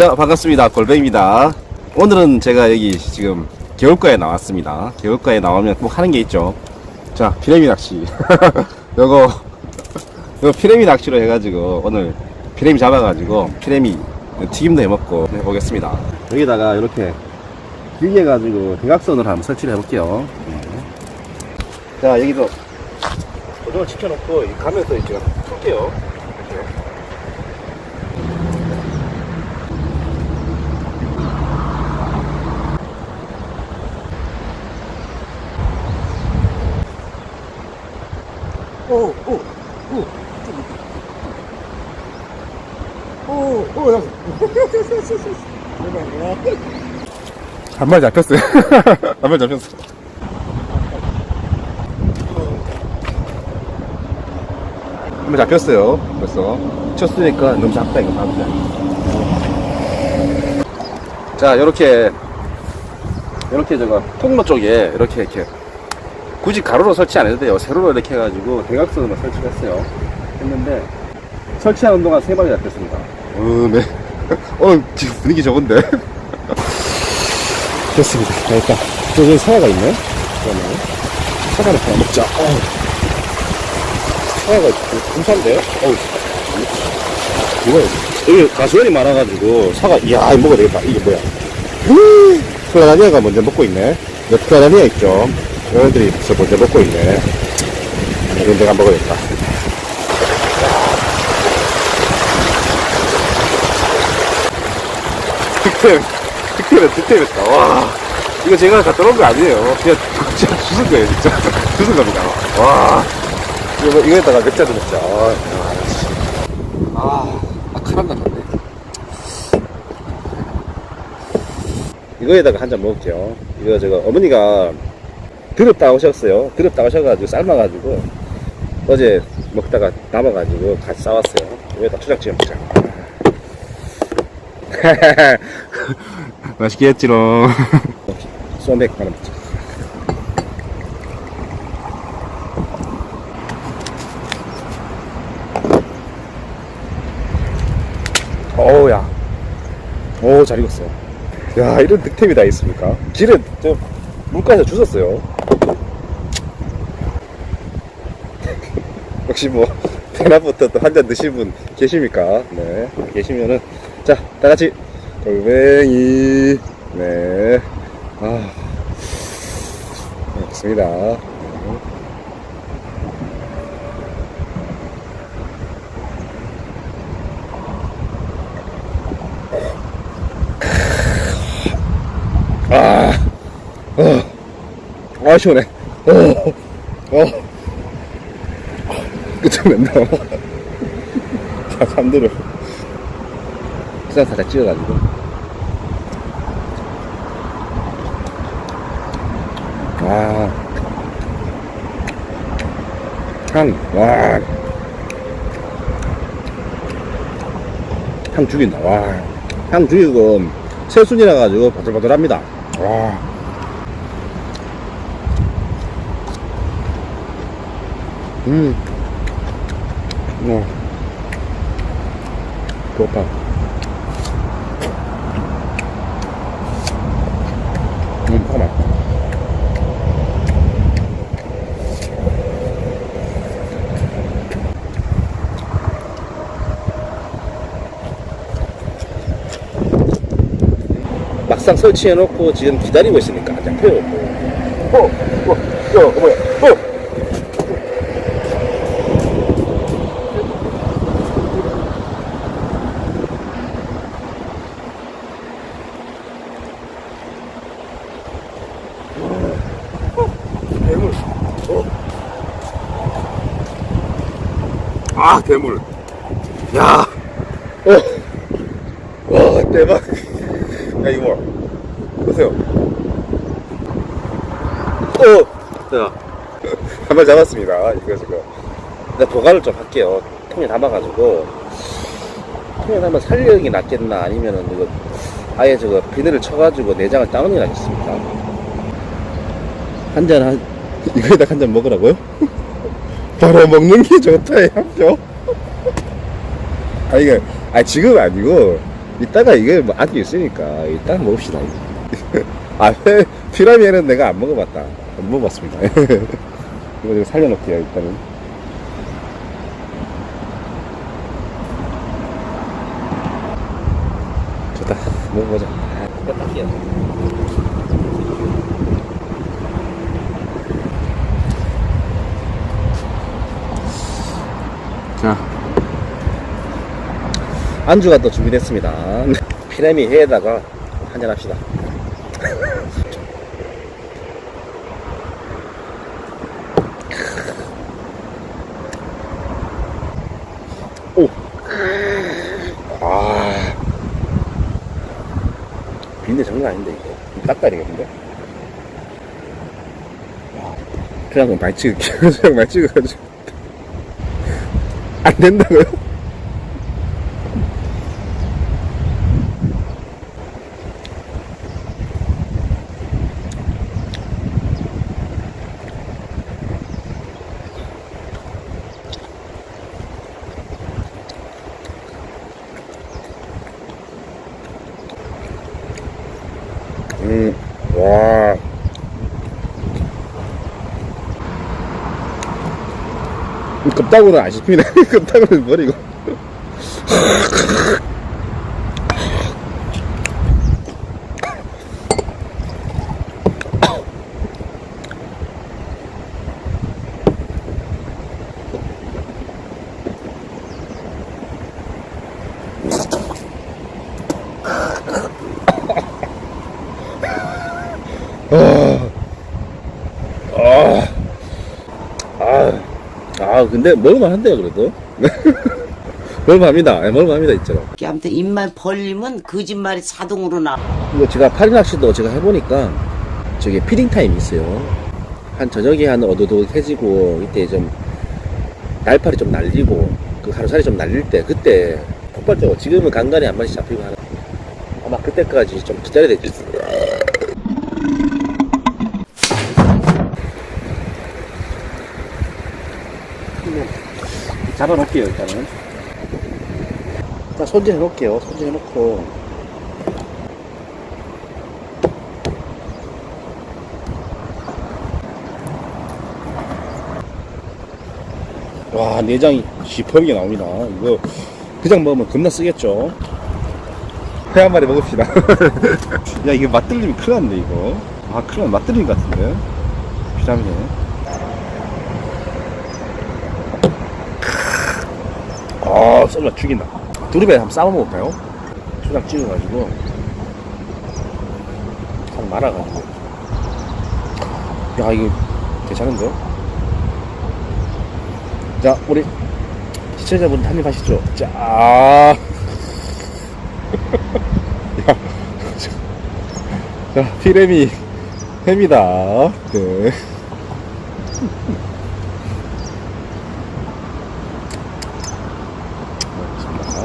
자 반갑습니다. 골뱅입니다. 오늘은 제가 여기 지금 겨울가에 나왔습니다. 겨울가에 나오면 꼭 하는 게 있죠. 자 피레미 낚시. 요거 요거 피레미 낚시로 해가지고 오늘 피레미 잡아가지고 피레미 튀김도 해먹고 해보겠습니다. 여기다가 이렇게 길게 해가지고 대각선으로 한번 설치를 해볼게요. 네. 자 여기도 고정을 시켜놓고 이 가면서 이제 풀게요 오, 오, 오. 오, 오, 야. 한 마리 잡혔어요. 한 마리 잡혔어. 한 마리 잡혔어요. 벌써. 쳤으니까 너무 작다, 이거 봐보자. 자, 요렇게, 요렇게 저거, 통로 쪽에, 이렇게, 이렇게. 굳이 가로로 설치 안 해도 돼요. 세로로 이렇게 해가지고 대각선으로 설치를 했어요. 했는데 설치하는 동안 세 마리 잡혔습니다. 어, 네. 오늘 지금 분위기 좋은데? 됐습니다. 자, 일단 저기 사과가 있네. 그러면 사과를 하나 먹자. 어우. 사과가 금산데? 어우. 이거 여기 가수원이 많아가지고 사과 이야 이거 먹어야 되겠다. 이게 뭐야? 플라다니아가 먼저 먹고 있네. 여기 플라다니아 있죠. 벌써 먼저 먹고 있네. 이건 내가 먹어야겠다. 득템, 득템에 득템했다. 와, 이거 제가 갖다 놓은 거 아니에요. 그냥 진짜 주신 거예요, 진짜. 주신 겁니다. 와, 이거, 이거에다가 좀 먹자. 아. 아, 아, 카란다 좋네. 이거에다가 한 잔 먹을게요. 이거 제가 어머니가 드럽 따오셨어요. 드럽 따오셔가지고 삶아가지고 어제 먹다가 남아가지고 같이 싸왔어요. 여기다 초장 찍어 먹자. 맛있게 했지롱. 소맥 하나 먹자. 어우야. 오, 잘 익었어. 야, 이런 득템이 다 있습니까? 길은 저 물가에서 주웠어요. 혹시 뭐 대낮부터 또 한 잔 드실 분 계십니까? 네, 계시면은 자, 다 같이 돌멩이 네, 아, 좋습니다. 네. 아, 어, 아 시원해. 어, 어. 끝장낸다. 자, 삼두를. 그냥 살짝 찍어가지고. 아. 향, 와. 향 죽인다, 와. 향 죽이고, 새순이라 가지고 바들바들합니다. 와. 음. 어. 좋다. 음, 잠깐만. 막상 설치해놓고 지금 기다리고 있으니까 안 잡혀요. 어, 어, 어, 어, 뭐야, 아, 대물. 야. 어. 와, 대박. 야, 이거 봐. 보세요. 어! 자. 한번 잡았습니다. 이거 지금. 나 보관을 좀 할게요. 통에 담아가지고. 통에 담아 살려는 게 낫겠나? 아니면은 이거 아예 저거 비늘을 쳐가지고 내장을 따는 게 낫겠습니까? 한 잔, 한, 이거에다 한 잔 먹으라고요? 바로 먹는 게 좋다, 이 학교. 아, 이거, 아, 지금 아니고, 이따가 이게 뭐 아직 있으니까 이따가 먹읍시다. 아, 회- 피라미에는 내가 안 먹어봤다. 안 먹어봤습니다. 이거 제가 살려놓을게요, 일단은. 좋다. 먹어보자. 이거 딱이야. 자. 안주가 또 준비됐습니다. 피라미 회에다가 한잔 합시다. 오. 아. 비린내 장난 아닌데, 이거. 좀 닦아야 되겠는데? 와. 그냥 많이 찍을게요. 그냥 많이 찍어가지고. 안 된다고요? 음, 와. 이 껍다구는 안 씹히네. 껍다구는 버리고. 아, 아, 근데 먹을만한데요, 그래도. 먹을만합니다. 예, 먹을만합니다, 있잖아. 아무튼 입만 벌리면 거짓말이 자동으로 나. 이거 제가 파리 낚시도 제가 해보니까 저기 피딩 타임이 있어요. 한 저녁에 한 어두둑해지고 이때 좀 날파리 좀 날리고 그 가루살이 좀 날릴 때 그때 폭발적으로 지금은 간간히 한 마씩 잡히고 하는 아마 그때까지 좀 기다려야 되지. 잡아놓을게요 일단은. 자 손질 해 놓을게요. 손질 해 놓고. 와 내장이 시퍼게 나옵니다. 이거 그냥 먹으면 겁나 쓰겠죠? 회 한 마리 먹읍시다. 야 이게 맛들리면 큰일 났네 이거. 아 큰일 났 맛들린 것 같은데? 비타민에 아 썰라 죽인다 두릅에 한번 싸워 먹을까요? 초장 찍어가지고 한 말아가지고 야 이거 괜찮은데요? 자, 우리 시청자분 한입 하시죠. 자, 아. 야, 자, 피레미 햄이다. 네. 먹겠습니다.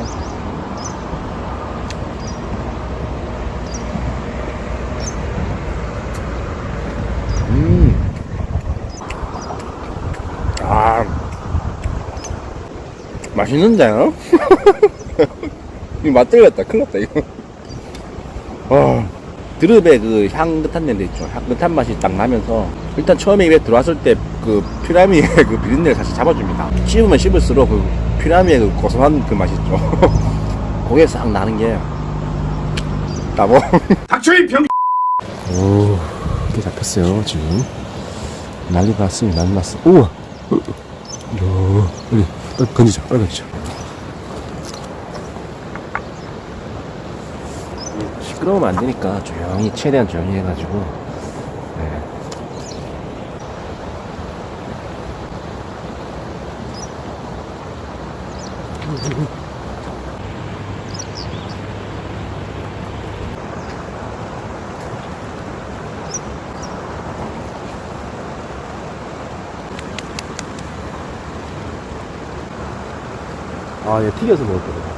음. 아. 맛있는데요? 이거 맛 들렸다. 큰일 났다, 이거. 와. 드릅의 그 향긋한 냄새 있죠. 향긋한 맛이 딱 나면서 일단 처음에 입에 들어왔을 때 그 피라미의 그 비린내를 사실 잡아줍니다. 씹으면 씹을수록 그 피라미의 그 고소한 그 맛이 있죠. 그게 싹 나는 게 따봉. 닥쳐이 병 오, 꽤 잡혔어요, 지금. 난리가 났습니다, 난리 났어. 우와! 야, 빨리, 빨리 건지자, 빨리 건지자. 시끄러우면 안 되니까 조용히, 최대한 조용히 해가지고. 아, 얘 튀겨서 먹을 거다.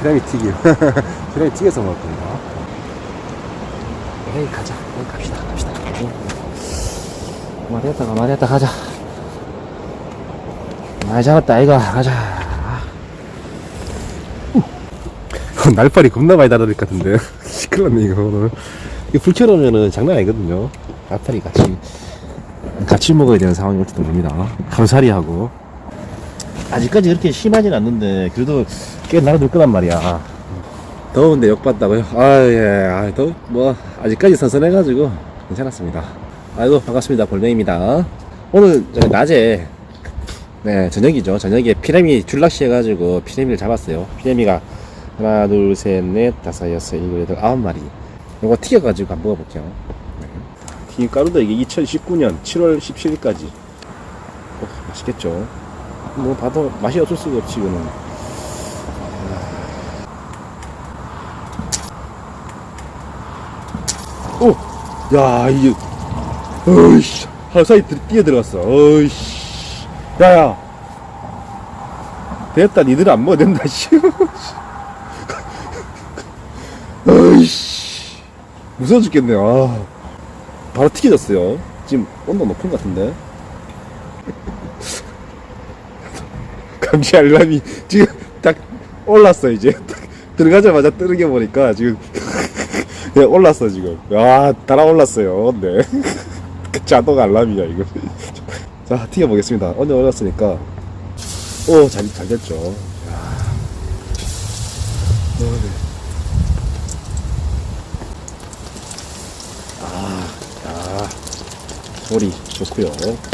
피라미 튀김. 피라미 튀겨서 먹을 겁니다. 에이, 가자. 에이, 갑시다. 갑시다. 마리았다, 마리았다, 가자. 많이 잡았다, 이거. 가자. 날파리 겁나 많이 달아들 것 같은데. 시끄럽네, 이거 오늘. 이거 불 켜놓으면은 장난 아니거든요. 날파리 같이, 같이 먹어야 되는 상황이 올지도 모릅니다. 감사리하고. 아직까지 그렇게 심하진 않는데, 그래도 꽤 날아들 거란 말이야. 더운데 욕받다고요? 아, 예, 아, 더, 뭐, 아직까지 선선해가지고 괜찮았습니다. 아이고, 반갑습니다. 골뱅입니다. 오늘 저 낮에, 네, 저녁이죠. 저녁에 피레미 줄낚시 해가지고 피레미를 잡았어요. 피레미가 하나, 둘, 셋, 넷, 다섯, 여섯, 일곱, 여덟, 아홉 마리. 이거 튀겨가지고 한번 먹어볼게요. 네. 튀김 가루도 이게 2019년 7월 17일까지. 어, 맛있겠죠. 뭐, 봐도 맛이 없을 수가 없지, 이거는. 오! 야, 이게, 어이씨, 하사이 뛰어 들어갔어. 어이씨. 야, 야. 됐다, 니들 안 먹어도 된다, 씨. 어이씨. 무서워 죽겠네, 아. 바로 튀겨졌어요. 지금 온도 높은 것 같은데. 감시 알람이 지금 딱 올랐어, 이제. 딱 들어가자마자 뜨르게 보니까 지금 예, 올랐어 지금. 아, 달아 올랐어요. 네. 그 자동 알람이야 이거. 자, 튀겨 보겠습니다. 오늘 올랐으니까. 오, 잘, 잘 됐죠. 야. 어, 네. 아, 야. 소리 좋고요.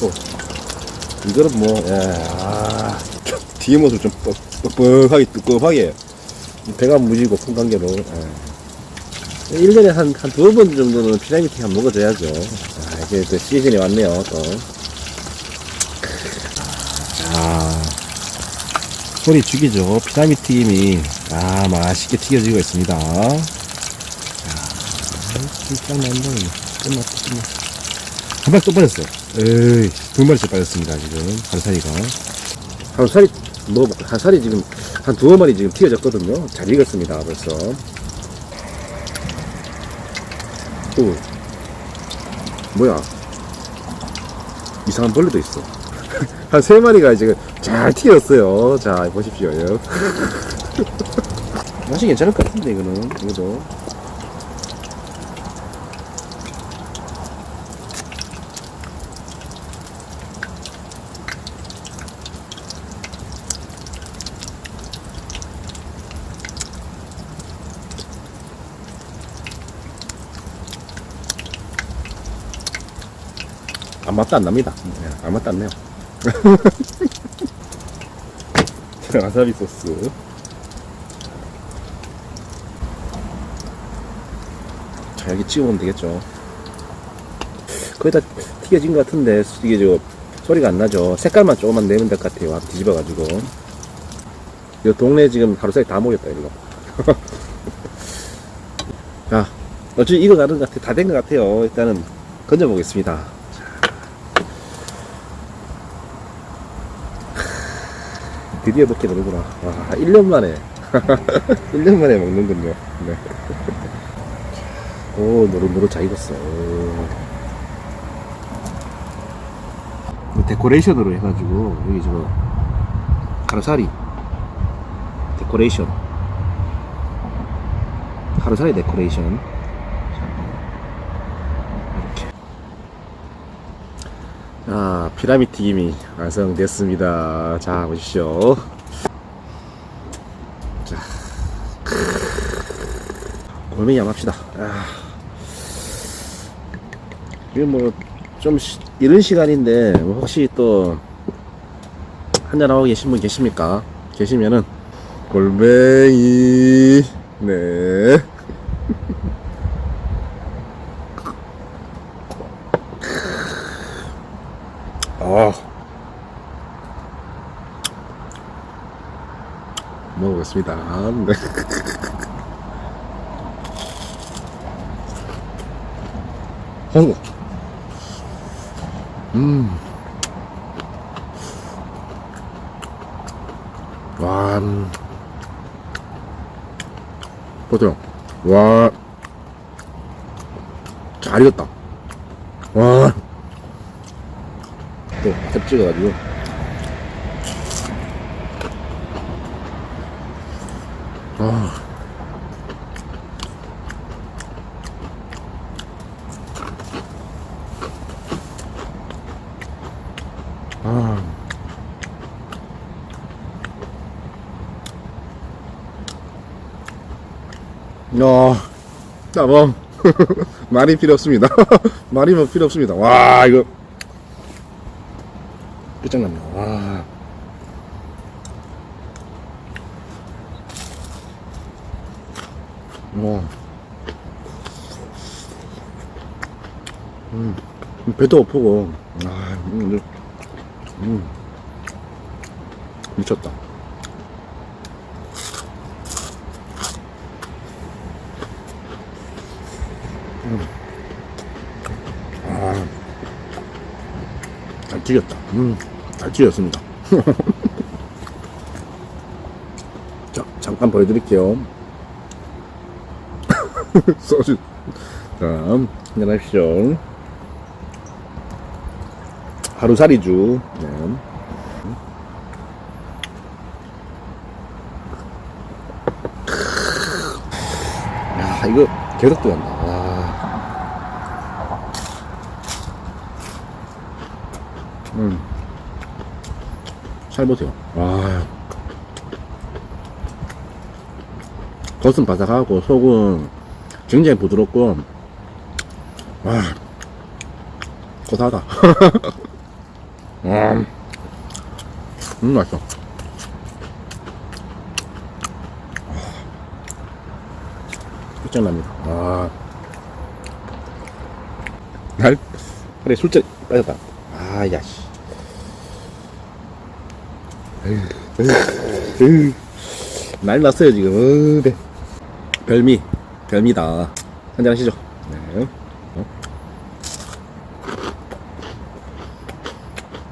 또 이거는 뭐, 예, 아. 뒤에 모습 좀 뻑, 뻑뻑하게, 두껍하게. 배가 무지고 큰 관계로. 예. 1년에 한, 한 두 번 정도는 피라미팅 한번 먹어줘야죠. 아, 이게 또 시즌이 왔네요, 또. 아, 소리 죽이죠. 피라미 튀김이, 아, 맛있게 튀겨지고 있습니다. 야, 진짜 난다. 끝났다, 끝났다. 한 마리 또 빠졌어. 에이, 두 마리씩 빠졌습니다, 지금. 한사리가. 한사리, 먹어볼까? 한사리 지금, 한 두어 마리 지금 튀어졌거든요. 잘 익었습니다, 벌써. 오. 뭐야. 이상한 벌레도 있어. 한 세 마리가 지금 잘 튀었어요. 자, 보십시오. 예. 맛이 괜찮을 것 같은데, 이거는. 이거도. 안 맛도 안 납니다. 네, 안 맛도 안 나요. 와사비 소스. 자, 여기 찍어보면 되겠죠. 거의 다 튀겨진 것 같은데, 이게 저, 소리가 안 나죠. 색깔만 조금만 내면 될 것 같아요. 와, 뒤집어가지고. 이 동네 지금 하루살이 다 모였다, 이거. 자, 어차피 익어가는 것 같아. 다 된 것 같아요. 일단은 건져보겠습니다. 드디어 먹게 되는구나. 와, 1년 만에. 1년 만에 먹는군요. 네. 오, 노릇노릇 잘 익었어. 오. 데코레이션으로 해가지고, 여기 저거, 가르사리. 데코레이션. 가르사리 데코레이션. 이렇게. 아, 피라미 튀김이 완성됐습니다. 자, 보십시오. 자, 골뱅이 한번 합시다. 아, 이게 뭐, 좀, 시- 이른 시간인데, 뭐 혹시 또, 한잔하고 계신 분 계십니까? 계시면은, 골뱅이, 네. 와 보세요 와 잘 익었다. 와또탭 찍어가지고. 아. 야, 따봉. 말이 필요 없습니다. 말이 뭐 필요 없습니다. 와, 이거. 끝장납니다. 와. 와. 음, 배도 고프고, 아, 음, 음, 미쳤다. 잘 튀겼다. 음, 잘 튀겼습니다. 자, 잠깐 보여드릴게요. 소주. 자, 한잔하십시오. 하루살이주. 네. 야, 이거 계속 들어간다. 와. 음. 살 보세요. 와. 겉은 바삭하고 속은 굉장히 부드럽고 와. 고소하다. 음, 음 맛있어. 끝장납니다. 와. 날, 그래 술잔 빠졌다. 아 야씨 날 났어요 지금 어, 네. 별미 별미다 한잔 하시죠 네. 어?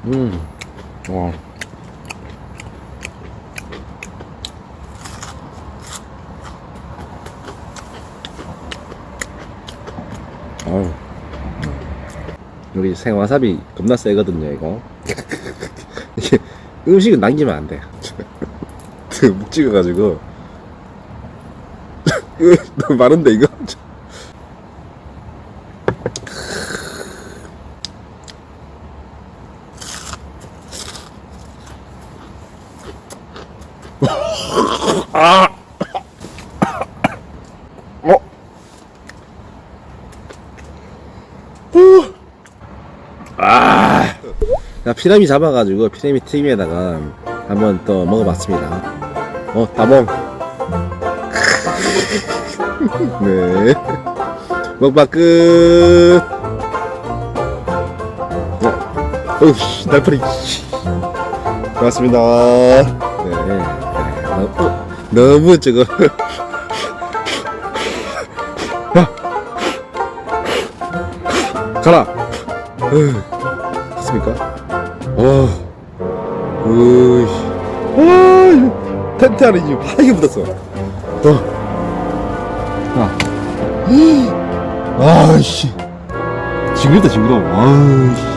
음 와. 여기 생와사비 겁나 세거든요 이거 음식은 남기면 안돼. 묵 찍어가지고. 이거 너무 많은데 이거? 아. 어? 후. 아. 나 피라미 잡아가지고 피라미 튀김에다가 한번 또 먹어봤습니다. 어, 다봉. 네. 먹방 끝. 야, 어우씨, 날파리. 고맙습니다. 네. 네. 어, 너무 저거. 야. 가라. 어휴, 됐습니까? 어. 으이. 아, 텐트 안에 지금 하얘 묻었어. 어. 아. 아이씨. 징그럽다, 징그러워. 아이씨.